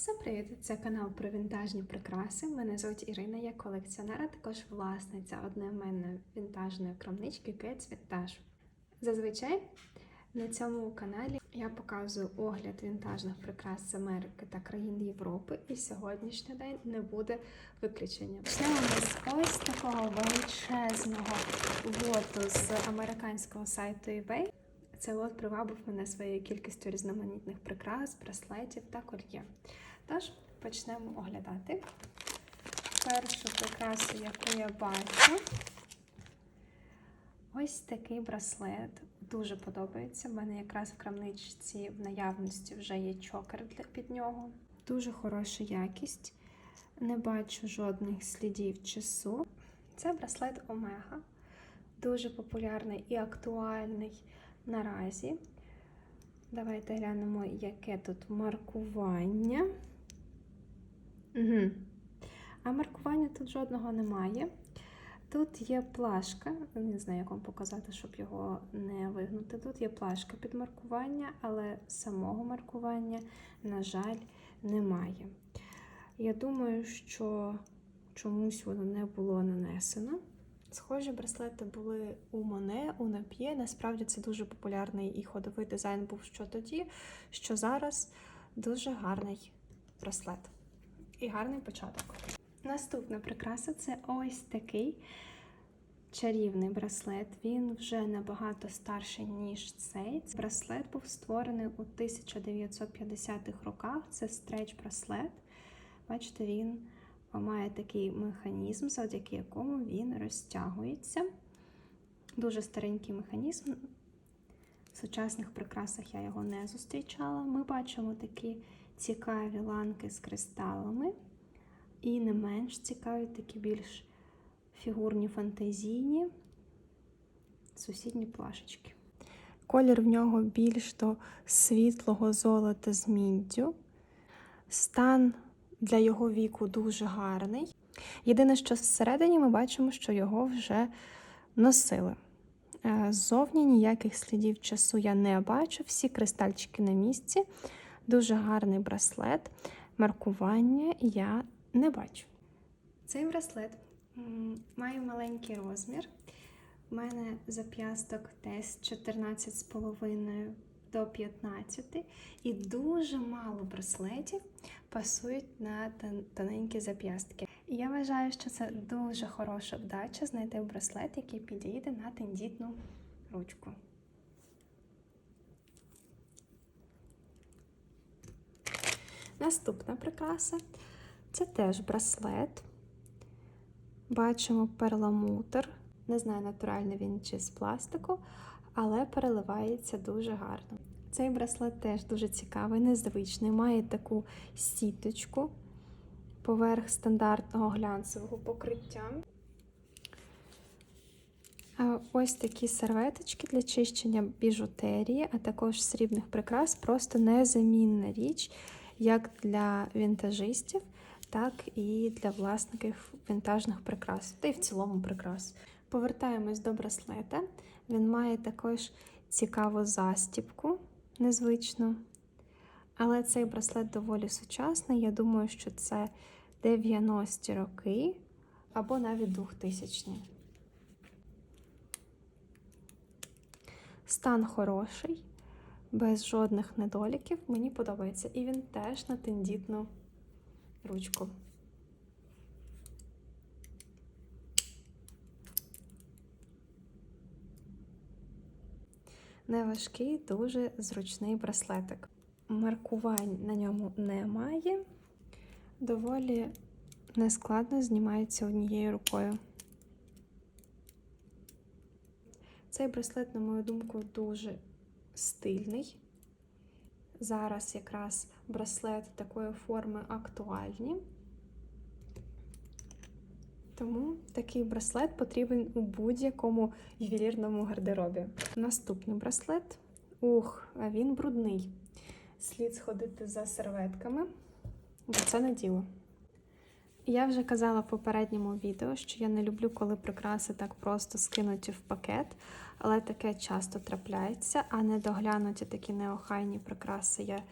Всім привіт! Це канал про вінтажні прикраси. Мене звуть Ірина, я колекціонер, а також власниця одноіменної вінтажної крамнички Кетс Вінтаж. Зазвичай на цьому каналі я показую огляд вінтажних прикрас з Америки та країн Європи, і сьогоднішній день не буде виключенням. Почнемо з ось такого величезного лоту з американського сайту eBay. Цей лот привабив мене своєю кількістю різноманітних прикрас, браслетів та кольє. Тож почнемо оглядати. Першу прикрасу, яку я бачу, ось такий браслет. Дуже подобається. У мене якраз в крамничці в наявності вже є чокер під нього. Дуже хороша якість. Не бачу жодних слідів часу. Це браслет Омега. Дуже популярний і актуальний наразі. Давайте глянемо, яке тут маркування. Угу. А маркування тут жодного немає. Тут є плашка, не знаю, як вам показати, щоб його не вигнути. Тут є плашка під маркування, але самого маркування, на жаль, немає. Я думаю, що чомусь воно не було нанесено. Схожі браслети були у Моне, у Нап'є. Насправді це дуже популярний і ходовий дизайн був що тоді, що зараз дуже гарний браслет. І гарний початок. Наступна прикраса це ось такий чарівний браслет. Він вже набагато старший, ніж цей. Браслет був створений у 1950-х роках. Це стреч-браслет. Бачите, він має такий механізм, завдяки якому він розтягується. Дуже старенький механізм. В сучасних прикрасах я його не зустрічала. Ми бачимо такі цікаві ланки з кристалами. І не менш цікаві такі більш фігурні фантазійні сусідні плашечки. Колір в нього більш до світлого золота з міддю. Стан для його віку дуже гарний. Єдине, що всередині ми бачимо, що його вже носили. Е, Ззовні ніяких слідів часу я не бачу, всі кристальчики на місці. Дуже гарний браслет. Маркування я не бачу. Цей браслет має маленький розмір. У мене зап'ясток десь 14,5 до 15, і дуже мало браслетів пасують на тоненькі зап'ястки. І я вважаю, що це дуже хороша вдача знайти браслет, який підійде на тендітну ручку. Наступна прикраса це теж браслет. Бачимо перламутр. Не знаю, натуральний він чи з пластику, але переливається дуже гарно. Цей браслет теж дуже цікавий, незвичний, має таку сіточку поверх стандартного глянцевого покриття. Ось такі серветочки для чищення біжутерії, а також срібних прикрас просто незамінна річ як для вінтажистів, так і для власників вінтажних прикрас, та й в цілому прикрас. Повертаємось до браслета. Він має також цікаву застіпку, незвичну. Але цей браслет доволі сучасний. Я думаю, що це 90-ті роки або навіть 2000-ні. Стан хороший, без жодних недоліків. Мені подобається. І він теж на тендітну ручку. Неважкий, дуже зручний браслетик. Маркувань на ньому немає. Доволі нескладно знімається однією рукою. Цей браслет, на мою думку, дуже стильний. Зараз якраз браслет такої форми актуальні. Тому такий браслет потрібен у будь-якому ювелірному гардеробі. Наступний браслет. Ух, він брудний. Слід сходити за серветками, бо це не діло. Я вже казала в попередньому відео, що я не люблю, коли прикраси так просто скинуті в пакет, але таке часто трапляється, а недоглянуті такі неохайні прикраси я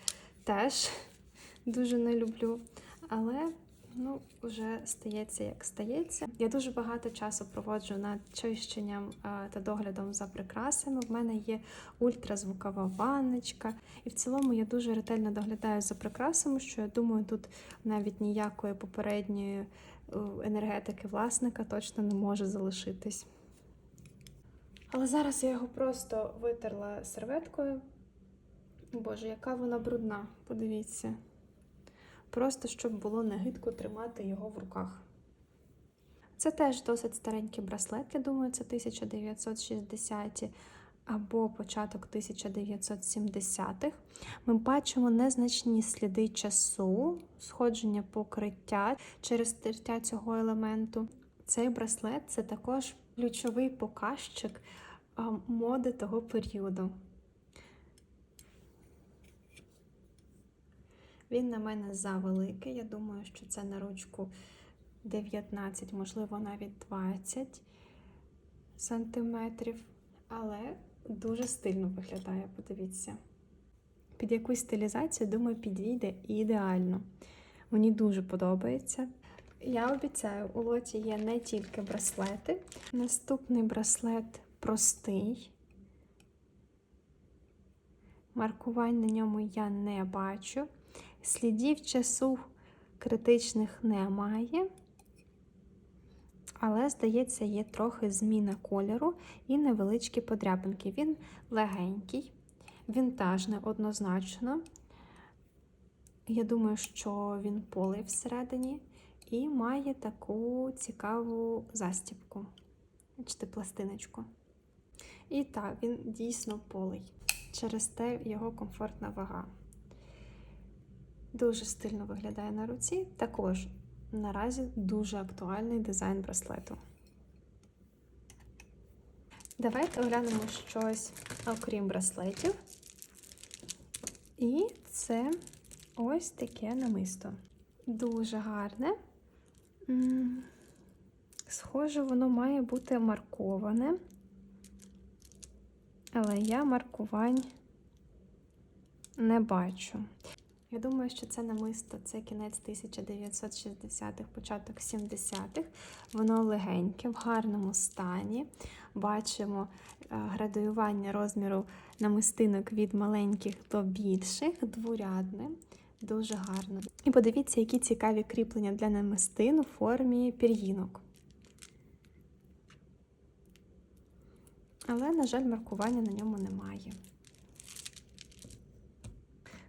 теж дуже не люблю. Але ну, вже стається як стається. Я дуже багато часу проводжу над чищенням а, та доглядом за прикрасами. В мене є ультразвукова ванночка, і в цілому я дуже ретельно доглядаю за прикрасами, що я думаю, тут навіть ніякої попередньої е, енергетики власника точно не може залишитись. Але зараз я його просто витерла серветкою. Боже, яка вона брудна, подивіться. Просто щоб було негидко тримати його в руках. Це теж досить старенький браслет, я думаю, це 1960-ті або початок 1970-х. Ми бачимо незначні сліди часу, сходження покриття через тертя цього елементу. Цей браслет це також ключовий показчик моди того періоду. Він на мене завеликий. Я думаю, що це на ручку 19, можливо, навіть 20 сантиметрів. Але дуже стильно виглядає, подивіться. Під якусь стилізацію, думаю, підійде ідеально. Мені дуже подобається. Я обіцяю, у лоті є не тільки браслети. Наступний браслет простий. Маркувань на ньому я не бачу. Слідів часу критичних немає, але, здається, є трохи зміна кольору і невеличкі подряпинки. Він легенький, вінтажний однозначно. Я думаю, що він полий всередині і має таку цікаву застібку, бачите, пластиночку. І так, він дійсно полий. Через те його комфортна вага. Дуже стильно виглядає на руці. Також наразі дуже актуальний дизайн браслету. Давайте оглянемо щось окрім браслетів. І це ось таке намисто. Дуже гарне. Схоже, воно має бути марковане, але я маркувань не бачу. Я думаю, що це намисто це кінець 1960-х, початок 70-х. Воно легеньке, в гарному стані. Бачимо е, градуювання розміру намистинок від маленьких до більших, дворядне, дуже гарно. І подивіться, які цікаві кріплення для намистин у формі пір'їнок. Але, на жаль, маркування на ньому немає.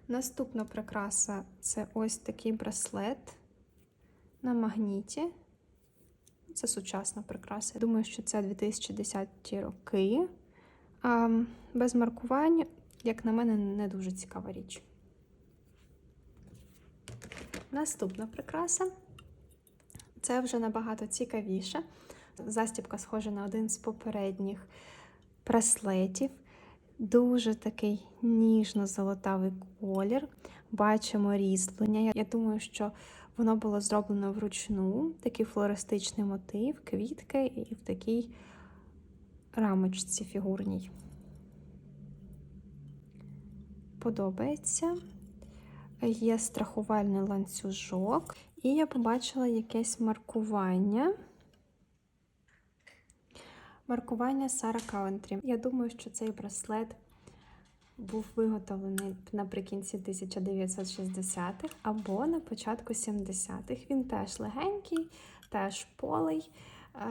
Наступна прикраса це ось такий браслет на магніті. Це сучасна прикраса. Я думаю, що це 2010 роки. А, Без маркувань, як на мене, не дуже цікава річ. Наступна прикраса це вже набагато цікавіше. Застібка схожа на один з попередніх браслетів. Дуже такий ніжно-золотавий колір. Бачимо різьблення. Я думаю, що воно було зроблено вручну, такий флористичний мотив, квітки і в такій рамочці фігурній. Подобається. Є страхувальний ланцюжок, і я побачила якесь маркування. Маркування Сара Каунтрі. Я думаю, що цей браслет був виготовлений наприкінці 1960-х або на початку 70-х. Він теж легенький, теж полий,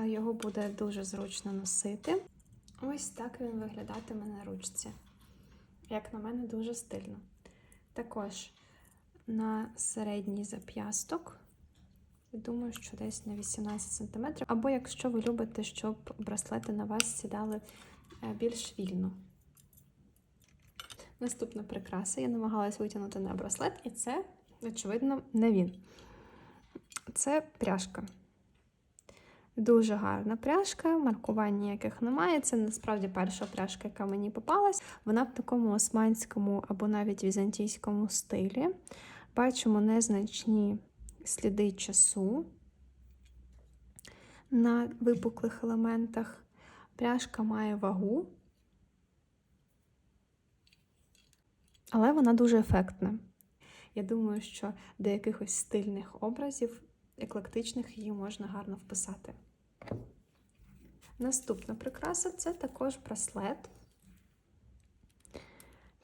його буде дуже зручно носити. Ось так він виглядатиме на ручці. Як на мене, дуже стильно. Також на середній зап'ясток Думаю, що десь на 18 см. Або якщо ви любите, щоб браслети на вас сідали е, більш вільно. Наступна прикраса. Я намагалась витягнути на браслет, і це, очевидно, не він. Це пряжка. Дуже гарна пряжка, маркувань ніяких немає. Це насправді перша пряжка, яка мені попалась. Вона в такому османському або навіть візантійському стилі. Бачимо незначні сліди часу на випуклих елементах. Пряжка має вагу, але вона дуже ефектна. Я думаю, що до якихось стильних образів, еклектичних її можна гарно вписати. Наступна прикраса це також браслет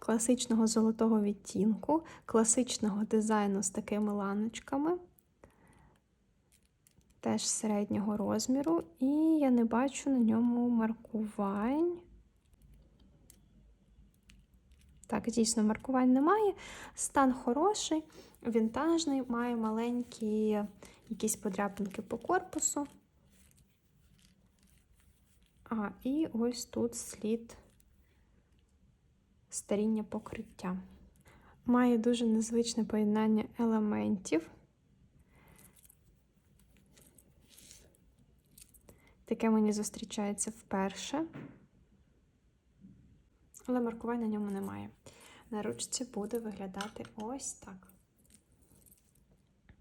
класичного золотого відтінку, класичного дизайну з такими ланочками, теж середнього розміру, і я не бачу на ньому маркувань. Так, дійсно, маркувань немає. Стан хороший, вінтажний, має маленькі якісь подряпинки по корпусу. А, і ось тут слід старіння покриття. Має дуже незвичне поєднання елементів. Таке мені зустрічається вперше. Але маркувань на ньому немає. На ручці буде виглядати ось так.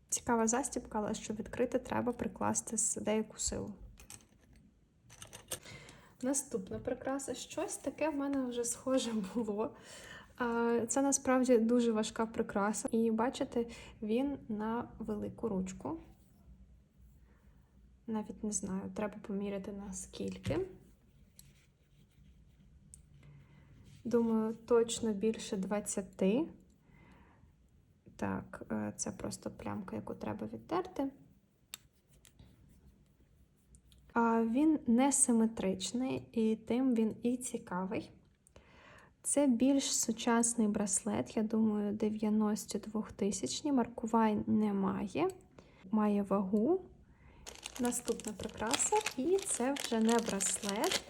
Цікава застібка, але щоб відкрити, треба прикласти деяку силу. Наступна прикраса. Щось таке в мене вже схоже було. Це насправді дуже важка прикраса. І бачите, він на велику ручку. Навіть не знаю, треба поміряти наскільки. Думаю, точно більше 20. Так, е, це просто плямка, яку треба відтерти. Він не симетричний, і тим він і цікавий. Це більш сучасний браслет, я думаю, 92 тисячні. Маркувань немає, має вагу. Наступна прикраса, і це вже не браслет,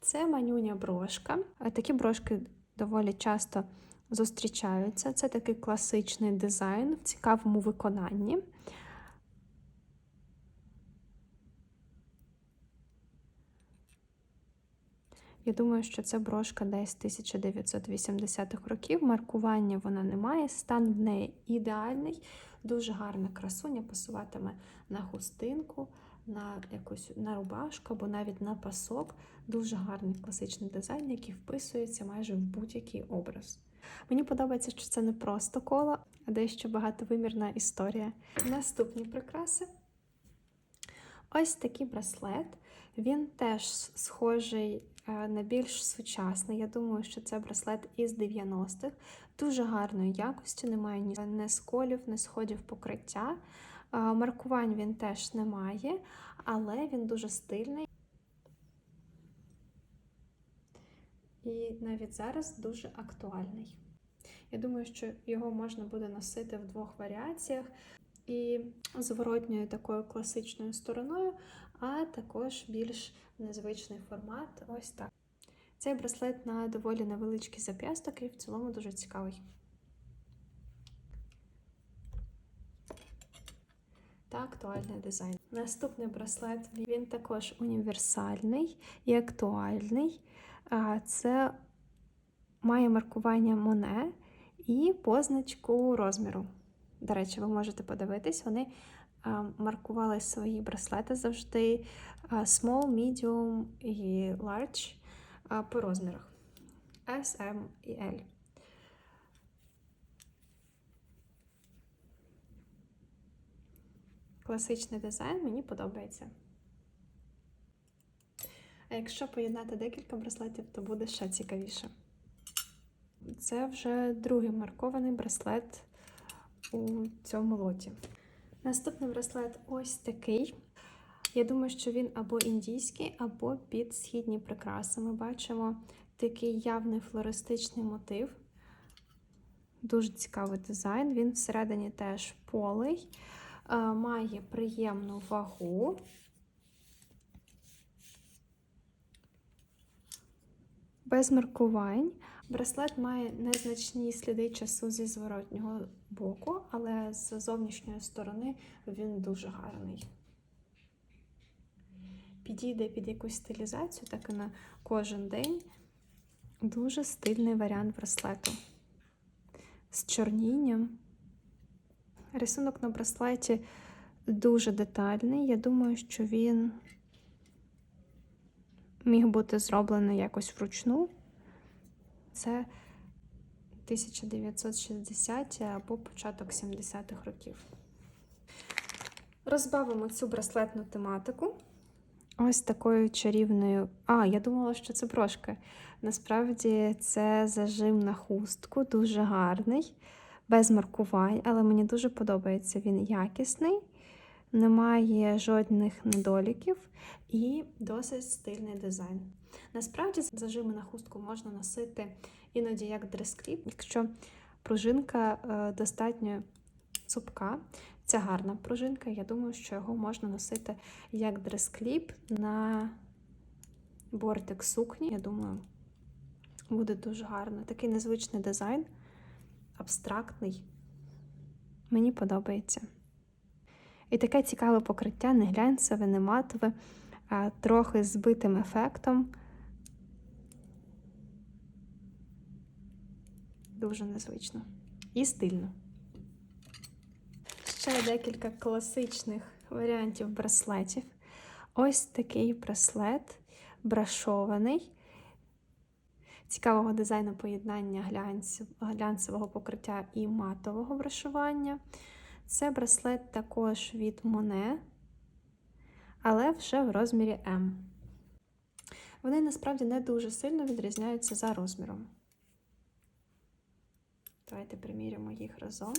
це манюня брошка. Такі брошки доволі часто зустрічаються. Це такий класичний дизайн в цікавому виконанні. Я думаю, що це брошка десь 1980-х років. Маркування вона не має, стан в неї ідеальний, дуже гарна красуня, пасуватиме на хустинку, на якусь на рубашку або навіть на пасок. Дуже гарний класичний дизайн, який вписується майже в будь-який образ. Мені подобається, що це не просто коло, а дещо багатовимірна історія. Наступні прикраси. Ось такий браслет. Він теж схожий е, на більш сучасний. Я думаю, що це браслет із 90-х. Дуже гарної якості, немає ні не сколів, не сходів покриття. Маркувань він теж не має, але він дуже стильний. І навіть зараз дуже актуальний. Я думаю, що його можна буде носити в двох варіаціях. І зворотньою такою класичною стороною, а також більш незвичний формат. Ось так. Цей браслет на доволі невеличкий зап'ясток і в цілому дуже цікавий. Та актуальний дизайн. Наступний браслет він також універсальний і актуальний. Це має маркування Моне і позначку розміру. До речі, ви можете подивитись, вони маркували свої браслети завжди small, medium і large по розмірах S, M і L. Класичний дизайн мені подобається. А якщо поєднати декілька браслетів, то буде ще цікавіше. Це вже другий маркований браслет у цьому лоті. Наступний браслет ось такий. Я думаю, що він або індійський, або під східні прикраси. Ми бачимо такий явний флористичний мотив. Дуже цікавий дизайн. Він всередині теж полий, має приємну вагу. Без маркувань. Браслет має незначні сліди часу зі зворотнього боку, але з зовнішньої сторони він дуже гарний. Підійде під якусь стилізацію, так і на кожен день. Дуже стильний варіант браслету. З чорнінням. Рисунок на браслеті дуже детальний. Я думаю, що він міг бути зроблений якось вручну. Це 1960 або початок 70-х років. Розбавимо цю браслетну тематику. Ось такою чарівною. А, я думала, що це брошка. Насправді це зажим на хустку, дуже гарний, без маркувань, але мені дуже подобається. Він якісний, немає жодних недоліків і досить стильний дизайн. Насправді, зажими на хустку можна носити іноді як дрес-кліп, якщо пружинка е, достатньо цупка. Це гарна пружинка. Я думаю, що його можна носити як дрес-кліп на бортик сукні. Я думаю, буде дуже гарно. Такий незвичний дизайн, абстрактний. Мені подобається. І таке цікаве покриття, не глянцеве, не матове, а трохи збитим ефектом. Дуже незвично. І стильно. Ще декілька класичних варіантів браслетів. Ось такий браслет брашований. Цікавого дизайну поєднання глянцевого покриття і матового брашування. Це браслет також від Monet, але вже в розмірі М. Вони насправді не дуже сильно відрізняються за розміром. Давайте приміряємо їх разом.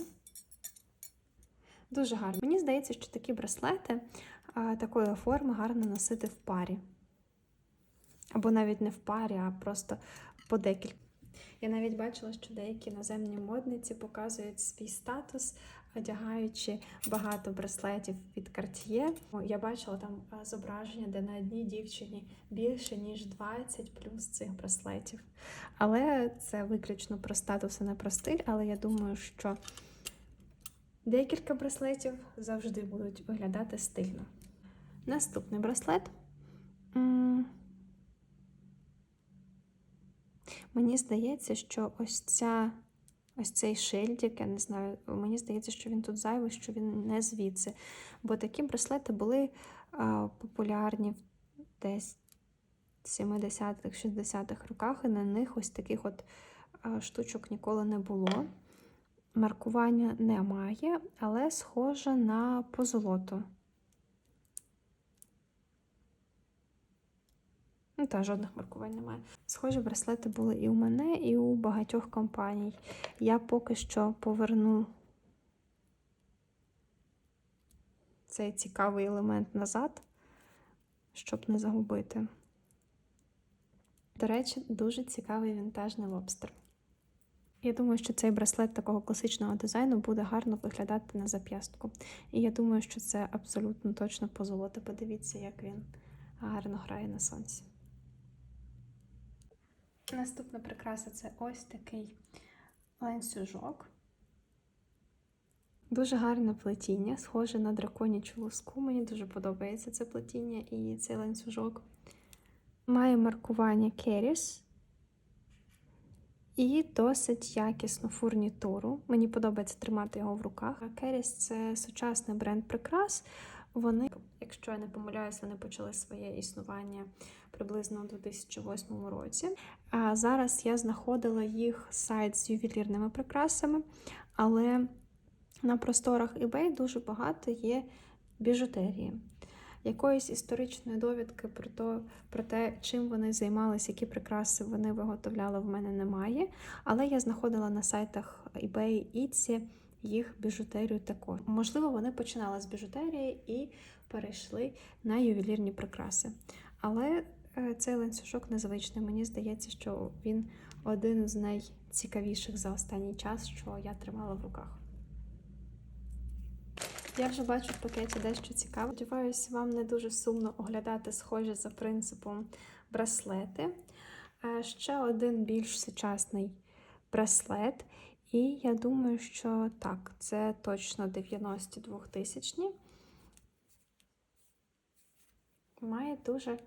Дуже гарно. Мені здається, що такі браслети а, такої форми гарно носити в парі. Або навіть не в парі, а просто по декілька. Я навіть бачила, що деякі наземні модниці показують свій статус, одягаючи багато браслетів від Cartier. Я бачила там зображення, де на одній дівчині більше, ніж 20 плюс цих браслетів. Але це виключно про статус, а не про стиль. Але я думаю, що Декілька браслетів завжди будуть виглядати стильно. Наступний браслет. Мені здається, що ось ця, ось цей шильдик, я не знаю, мені здається, що він тут зайвий, що він не звідси. Бо такі браслети були а, популярні в десь 70-х, 60-х роках, і на них ось таких от а, штучок ніколи не було. Маркування немає, але схоже на позолоту. Ну, та, жодних маркувань немає. Схожі браслети були і у мене, і у багатьох компаній. Я поки що поверну цей цікавий елемент назад, щоб не загубити. До речі, дуже цікавий вінтажний лобстер. Я думаю, що цей браслет такого класичного дизайну буде гарно виглядати на зап'ястку. І я думаю, що це абсолютно точно позолота. Подивіться, як він гарно грає на сонці. Наступна прикраса це ось такий ланцюжок. Дуже гарне плетіння, схоже на драконячу луску. Мені дуже подобається це плетіння і цей ланцюжок. Має маркування Keris. І досить якісну фурнітуру. Мені подобається тримати його в руках. Керіс це сучасний бренд прикрас. Вони, якщо я не помиляюся, вони почали своє існування приблизно у 2008 році. А зараз я знаходила їх сайт з ювелірними прикрасами, але на просторах eBay дуже багато є біжутерії якоїсь історичної довідки про то, про те, чим вони займалися, які прикраси вони виготовляли, в мене немає. Але я знаходила на сайтах eBay Etsy їх біжутерію також. Можливо, вони починали з біжутерії і перейшли на ювелірні прикраси. Але е, цей ланцюжок незвичний. Мені здається, що він один з найцікавіших за останній час, що я тримала в руках. Я вже бачу в пакеті дещо цікаве. Сподіваюся, вам не дуже сумно оглядати схожі за принципом браслети. Е, Ще один більш сучасний браслет. І я думаю, що так, це точно 92 тисячні. Має дуже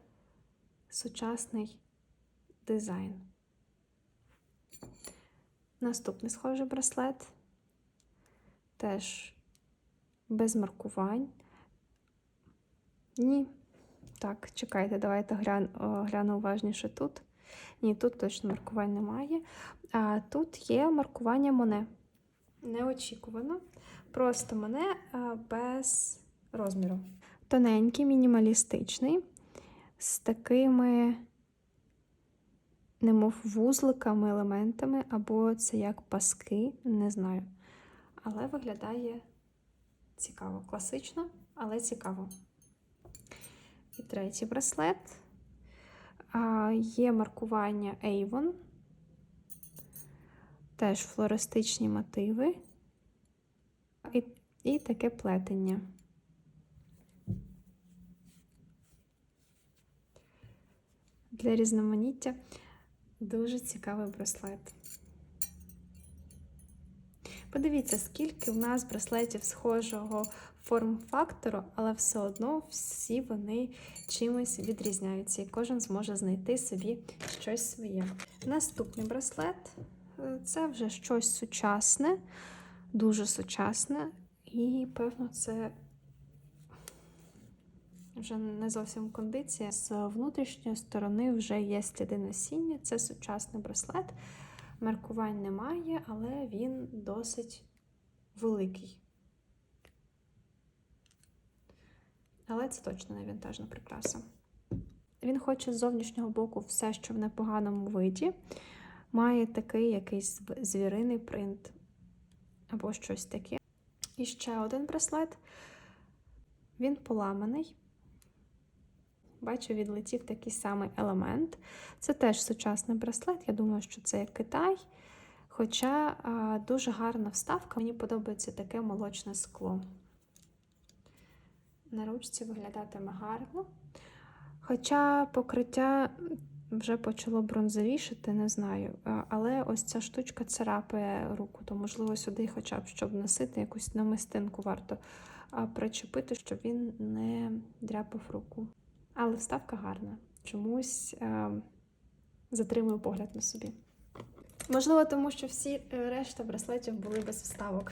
сучасний дизайн. Наступний схожий браслет. Теж без маркувань. Ні. Так, чекайте, давайте гляну уважніше тут. Ні, тут точно маркувань немає. А тут є маркування Моне. Неочікувано. Просто Моне без розміру. Тоненький, мінімалістичний, з такими, немов вузликами, елементами, або це як паски, не знаю. Але виглядає цікаво. Класично, але цікаво. І третій браслет. Є маркування Avon. Теж флористичні мотиви. І, і таке плетення. Для різноманіття дуже цікавий браслет. Подивіться, скільки в нас браслетів схожого форм-фактору, але все одно всі вони чимось відрізняються, і кожен зможе знайти собі щось своє. Наступний браслет е, це вже щось сучасне, дуже сучасне, і, певно, це вже не зовсім кондиція. З внутрішньої сторони вже є сліди носіння. Це сучасний браслет. Маркувань немає, але він досить великий. Але це точно не вінтажна прикраса. Він хоче з зовнішнього боку все, що в непоганому виді. Має такий якийсь звіриний принт або щось таке. І ще один браслет. Він поламаний. Бачу, відлетів такий самий елемент. Це теж сучасний браслет. Я думаю, що це як Китай. Хоча а, дуже гарна вставка, мені подобається таке молочне скло. На ручці виглядатиме гарно. Хоча покриття вже почало бронзовішати, не знаю. Але ось ця штучка царапає руку, то, можливо, сюди, хоча б щоб носити якусь намистинку, варто причепити, щоб він не дряпав руку. Але вставка гарна. Чомусь е, затримую погляд на собі. Можливо, тому що всі е, решта браслетів були без вставок.